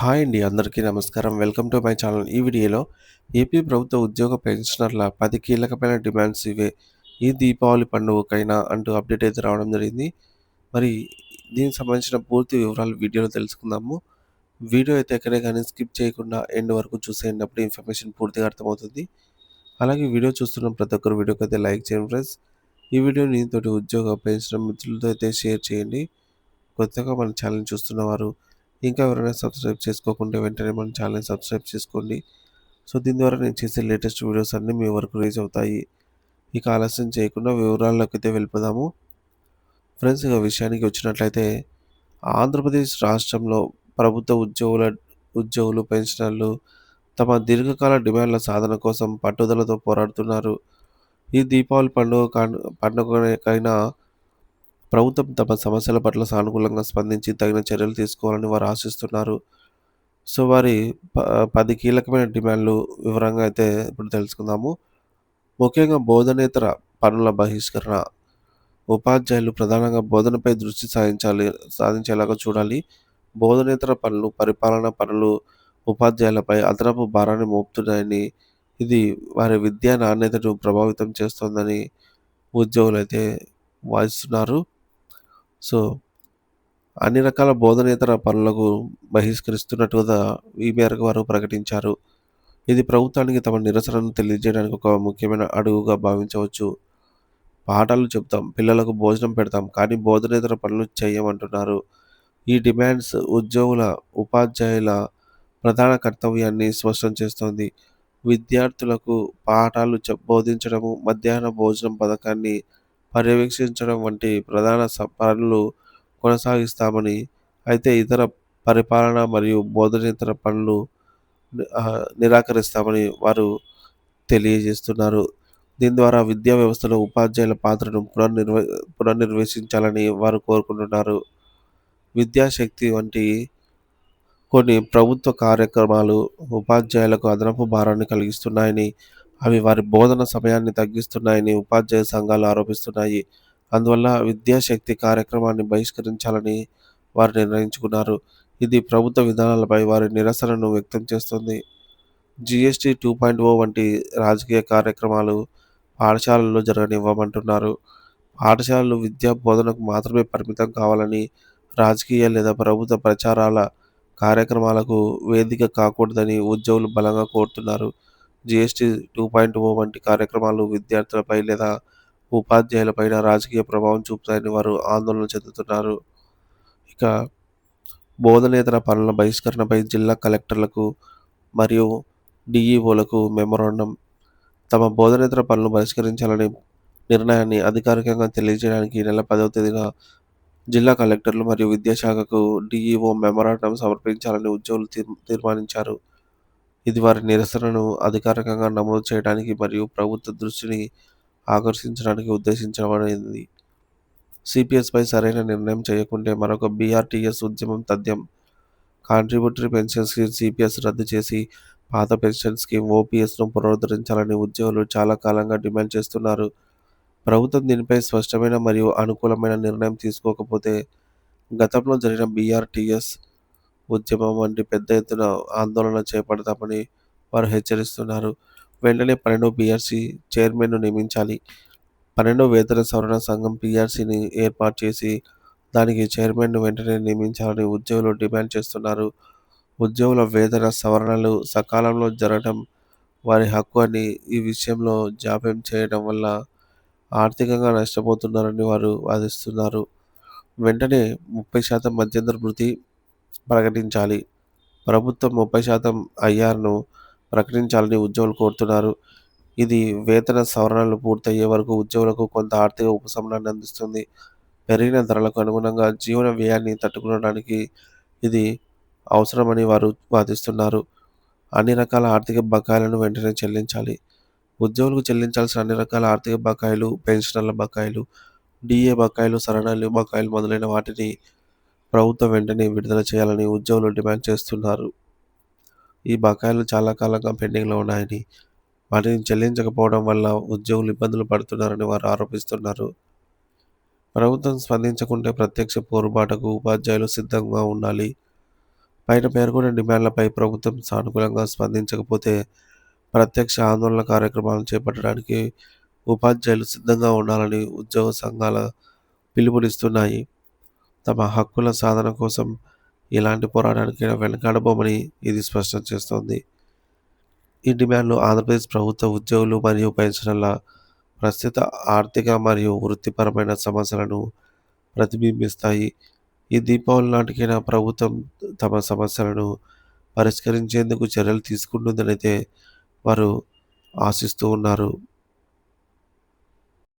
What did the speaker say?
Hi అండి అందరికీ నమస్కారం. Welcome to my channel. ఈ వీడియోలో ఏపీ ప్రభుత్వ ఉద్యోగ పెన్షనర్ల పది కీలకమైన డిమాండ్స్ ఇవే. ఈ దీపావళి పండుగకైనా అంటూ అప్డేట్ అయితే రావడం జరిగింది. మరి దీనికి సంబంధించిన పూర్తి వివరాలు వీడియోలో తెలుసుకుందాము. వీడియో అయితే ఎక్కడే కానీ స్కిప్ చేయకుండా ఎండ్ వరకు చూసేయండి అప్పుడు ఇన్ఫర్మేషన్ పూర్తిగా అర్థమవుతుంది. అలాగే వీడియో చూస్తున్న ప్రతి ఒక్కరు వీడియోకి అయితే లైక్ చేయండి ఫ్రెండ్స్. ఈ వీడియోని తోటి ఉద్యోగ పెన్షన్ మిత్రులతో అయితే షేర్ చేయండి. కొత్తగా మన ఛానల్ చూస్తున్నవారు ఇంకా ఎవరైనా సబ్స్క్రైబ్ చేసుకోకుంటే వెంటనే మన ఛానల్ని సబ్స్క్రైబ్ చేసుకోండి. సో దీని ద్వారా నేను చేసే లేటెస్ట్ వీడియోస్ అన్నీ మీ వరకు రీచ్ అవుతాయి. ఇక ఆలస్యం చేయకుండా వివరాల్లోకి అయితే వెళ్ళిపోదాము. ఫ్రెండ్స్ ఇక విషయానికి వచ్చినట్లయితే ఆంధ్రప్రదేశ్ రాష్ట్రంలో ప్రభుత్వ ఉద్యోగుల ఉద్యోగులు పెన్షనర్లు తమ దీర్ఘకాల డిమాండ్ల సాధన కోసం పట్టుదలతో పోరాడుతున్నారు. ఈ దీపావళి పండుగ కాను- పండుగకైనా ప్రభుత్వం తమ సమస్యల పట్ల సానుకూలంగా స్పందించి తగిన చర్యలు తీసుకోవాలని వారు ఆశిస్తున్నారు. సో వారి ప పది కీలకమైన డిమాండ్లు వివరంగా అయితే ఇప్పుడు తెలుసుకుందాము. ముఖ్యంగా బోధనేతర పనుల బహిష్కరణ. ఉపాధ్యాయులు ప్రధానంగా బోధనపై దృష్టి సాధించాలి సాధించేలాగా చూడాలి. బోధనేతర పనులు పరిపాలన పనులు ఉపాధ్యాయులపై అదనపు భారాన్ని మోపుతున్నాయని ఇది వారి విద్యా నాణ్యతను ప్రభావితం చేస్తోందని ఉద్యోగులు అయితే వాదిస్తున్నారు. సో అన్ని రకాల బోధనేతర పనులకు బహిష్కరిస్తున్నట్టుగా ఈ మేరకు వారు ప్రకటించారు. ఇది ప్రభుత్వానికి తమ నిరసనను తెలియజేయడానికి ఒక ముఖ్యమైన అడుగుగా భావించవచ్చు. పాఠాలు చెప్తాం పిల్లలకు భోజనం పెడతాం కానీ బోధనేతర పనులు చేయమంటున్నారు. ఈ డిమాండ్స్ ఉద్యోగుల ఉపాధ్యాయుల ప్రధాన కర్తవ్యాన్ని స్పష్టం చేస్తోంది. విద్యార్థులకు పాఠాలు చెప్ బోధించడము మధ్యాహ్న భోజనం పథకాన్ని పర్యవేక్షించడం వంటి ప్రధాన పనులు కొనసాగిస్తామని అయితే ఇతర పరిపాలన మరియు బోధనేతర పనులు నిరాకరిస్తామని వారు తెలియజేస్తున్నారు. దీని ద్వారా విద్యా వ్యవస్థలో ఉపాధ్యాయుల పాత్రను పునర్నిర్వ పునర్నిర్వేశించాలని వారు కోరుకుంటున్నారు. విద్యాశక్తి వంటి కొన్ని ప్రభుత్వ కార్యక్రమాలు ఉపాధ్యాయులకు అదనపు భారాన్ని కలిగిస్తున్నాయని అవి వారి బోధన సమయాన్ని తగ్గిస్తున్నాయని ఉపాధ్యాయ సంఘాలు ఆరోపిస్తున్నాయి. అందువల్ల విద్యాశక్తి కార్యక్రమాన్ని బహిష్కరించాలని వారు నిర్ణయించుకున్నారు. ఇది ప్రభుత్వ విధానాలపై వారి నిరసనను వ్యక్తం చేస్తుంది. జిఎస్టీ టూ పాయింట్ ఓ వంటి రాజకీయ కార్యక్రమాలు పాఠశాలల్లో జరగనివ్వమంటున్నారు. పాఠశాలలు విద్యా బోధనకు మాత్రమే పరిమితం కావాలని రాజకీయ లేదా ప్రభుత్వ ప్రచారాల కార్యక్రమాలకు వేదిక కాకూడదని ఉద్యోగులు బలంగా కోరుతున్నారు. జిఎస్టీ టూ పాయింట్ ఓ వంటి కార్యక్రమాలు విద్యార్థులపై లేదా ఉపాధ్యాయులపైన రాజకీయ ప్రభావం చూపుతాయని వారు ఆందోళన చెందుతున్నారు. ఇక బోధనేతర పనుల బహిష్కరణపై జిల్లా కలెక్టర్లకు మరియు డిఈఓలకు మెమోరాండం. తమ బోధనేతర పనులు బహిష్కరించాలని నిర్ణయాన్ని అధికారికంగా తెలియజేయడానికి నెల పదవ తేదీన జిల్లా కలెక్టర్లు మరియు విద్యాశాఖకు డిఈఓ మెమోరాండం సమర్పించాలని ఉద్యోగులు తీర్ తీర్మానించారు. ఇది వారి నిరసనను అధికారికంగా నమోదు చేయడానికి మరియు ప్రభుత్వ దృష్టిని ఆకర్షించడానికి ఉద్దేశించబడింది. సిపిఎస్పై సరైన నిర్ణయం చేయకుంటే మరొక బీఆర్టీఎస్ ఉద్యమం తథ్యం. కాంట్రిబ్యూటరీ పెన్షన్ స్కీమ్ సిపిఎస్ రద్దు చేసి పాత పెన్షన్ స్కీమ్ ఓపీఎస్ను పునరుద్ధరించాలని ఉద్యోగులు చాలా కాలంగా డిమాండ్ చేస్తున్నారు. ప్రభుత్వం దీనిపై స్పష్టమైన మరియు అనుకూలమైన నిర్ణయం తీసుకోకపోతే గతంలో జరిగిన బీఆర్టీఎస్ ఉద్యమం వంటి పెద్ద ఎత్తున ఆందోళన చేపడతామని వారు హెచ్చరిస్తున్నారు. వెంటనే పన్నెండో బీఆర్సీ చైర్మన్ను నియమించాలి. పన్నెండో వేతన సవరణ సంఘం పిఆర్సీని ఏర్పాటు చేసి దానికి చైర్మన్ను వెంటనే నియమించాలని ఉద్యోగులు డిమాండ్ చేస్తున్నారు. ఉద్యోగుల వేతన సవరణలు సకాలంలో జరగడం వారి హక్కు అని ఈ విషయంలో జాప్యం చేయడం వల్ల ఆర్థికంగా నష్టపోతున్నారని వారు వాదిస్తున్నారు. వెంటనే ముప్పై శాతం మధ్యంతర భృతి ప్రకటించాలి. ప్రభుత్వం ముప్పై శాతం ఐఆర్ను ప్రకటించాలని ఉద్యోగులు కోరుతున్నారు. ఇది వేతన సవరణలు పూర్తయ్యే వరకు ఉద్యోగులకు కొంత ఆర్థిక ఉపశమనాన్ని అందిస్తుంది. పెరిగిన ధరలకు అనుగుణంగా జీవన వ్యయాన్ని తట్టుకోవడానికి ఇది అవసరమని వారు వాదిస్తున్నారు. అన్ని రకాల ఆర్థిక బకాయిలను వెంటనే చెల్లించాలి. ఉద్యోగులకు చెల్లించాల్సిన అన్ని రకాల ఆర్థిక బకాయిలు పెన్షనర్ల బకాయిలు డిఏ బకాయిలు సరణాలు బకాయిలు మొదలైన వాటిని ప్రభుత్వం వెంటనే విడుదల చేయాలని ఉద్యోగులు డిమాండ్ చేస్తున్నారు. ఈ బకాయిలు చాలా కాలంగా పెండింగ్లో ఉన్నాయని వాటిని చెల్లించకపోవడం వల్ల ఉద్యోగులు ఇబ్బందులు పడుతున్నారని వారు ఆరోపిస్తున్నారు. ప్రభుత్వం స్పందించకుంటే ప్రత్యక్ష పోరుబాటకు ఉపాధ్యాయులు సిద్ధంగా ఉండాలి. పైన పేర్కొన్న డిమాండ్లపై ప్రభుత్వం సానుకూలంగా స్పందించకపోతే ప్రత్యక్ష ఆందోళన కార్యక్రమాలను చేపట్టడానికి ఉపాధ్యాయులు సిద్ధంగా ఉండాలని ఉద్యోగ సంఘాల పిలుపునిస్తున్నాయి. తమ హక్కుల సాధన కోసం ఎలాంటి పోరాటానికైనా వెనకాడబోమని ఇది స్పష్టం చేస్తోంది. ఈ డిమాండ్లు ఆంధ్రప్రదేశ్ ప్రభుత్వ ఉద్యోగులు మరియు పెన్షనర్ల ప్రస్తుత ఆర్థిక మరియు వృత్తిపరమైన సమస్యలను ప్రతిబింబిస్తాయి. ఈ దీపావళి నాటికైనా ప్రభుత్వం తమ సమస్యలను పరిష్కరించేందుకు చర్యలు తీసుకుంటుందనైతే వారు ఆశిస్తూ ఉన్నారు.